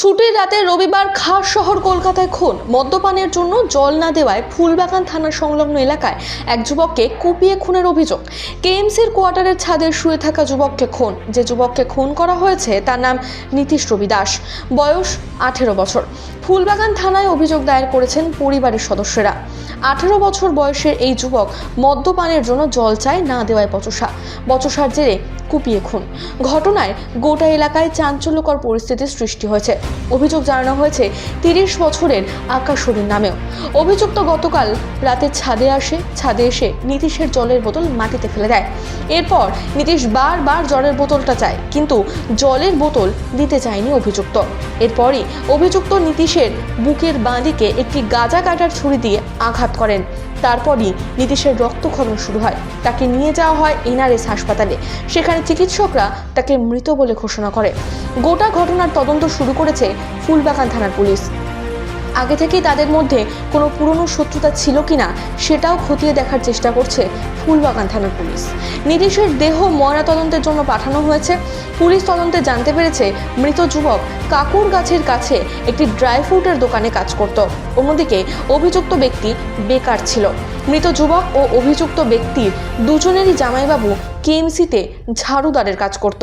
ছুটির রাতে রবিবার খাস শহর কলকাতায় খুন। মদ্যপানের জন্য জল না দেওয়ায় ফুলবাগান থানা সংলগ্ন এলাকায় এক যুবককে কুপিয়ে খুনের অভিযোগ। কেএমসির কোয়ার্টারের ছাদে শুয়ে থাকা যুবককে খুন। যে যুবককে খুন করা হয়েছে তার নাম নীতিশ রবি দাস। বয়স আঠেরো বছর। ফুলবাগান থানায় অভিযোগ দায়ের করেছেন পরিবারের সদস্যরা। আঠেরো বছর বয়সের এই যুবক মদ্যপানের জন্য জল চায় না দেওয়ায় বচসা। বচসার জেরে কুপিয়ে খুন। ঘটনায় গোটা এলাকায় চাঞ্চল্যকর পরিস্থিতির সৃষ্টি হয়েছে। অভিযোগ জানানো হয়েছে তিরিশ বছরের আকাশরীর নামেও। অভিযুক্ত গতকাল রাতে ছাদে আসে, ছাদে এসে নীতিশের জলের বোতল মাটিতে ফেলে দেয়। এরপর নীতিশ বারবার জলের বোতলটা চায়, কিন্তু জলের বোতল দিতে চায়নি অভিযুক্ত। এরপরই অভিযুক্ত নীতিশের বুকের বাঁদিকে একটি গাঁজা কাটার ছুরি দিয়ে আঘাত করেন। তারপরই নীতিশের রক্তক্ষরণ শুরু হয়। তাকে নিয়ে যাওয়া হয় এনআরএস হাসপাতালে। সেখানে চিকিৎসকরা তাকে মৃত বলে ঘোষণা করে। গোটা ঘটনার তদন্ত শুরু করেছে ফুলবাগান থানার পুলিশ। আগে থেকেই তাদের মধ্যে কোনো পুরনো শত্রুতা ছিল কিনা সেটাও খতিয়ে দেখার চেষ্টা করছে ফুলবাগান থানার পুলিশ। নীতিশের দেহ ময়না তদন্তের জন্য পাঠানো হয়েছে। পুলিশ তদন্তে জানতে পেরেছে মৃত যুবক কাকুর গাছের কাছে একটি ড্রাই ফ্রুটের দোকানে কাজ করত। অন্যদিকে অভিযুক্ত ব্যক্তি বেকার ছিল। মৃত যুবক ও অভিযুক্ত ব্যক্তির দুজনেরই জামাইবাবু কেএমসিতে ঝাড়ুদারের কাজ করত।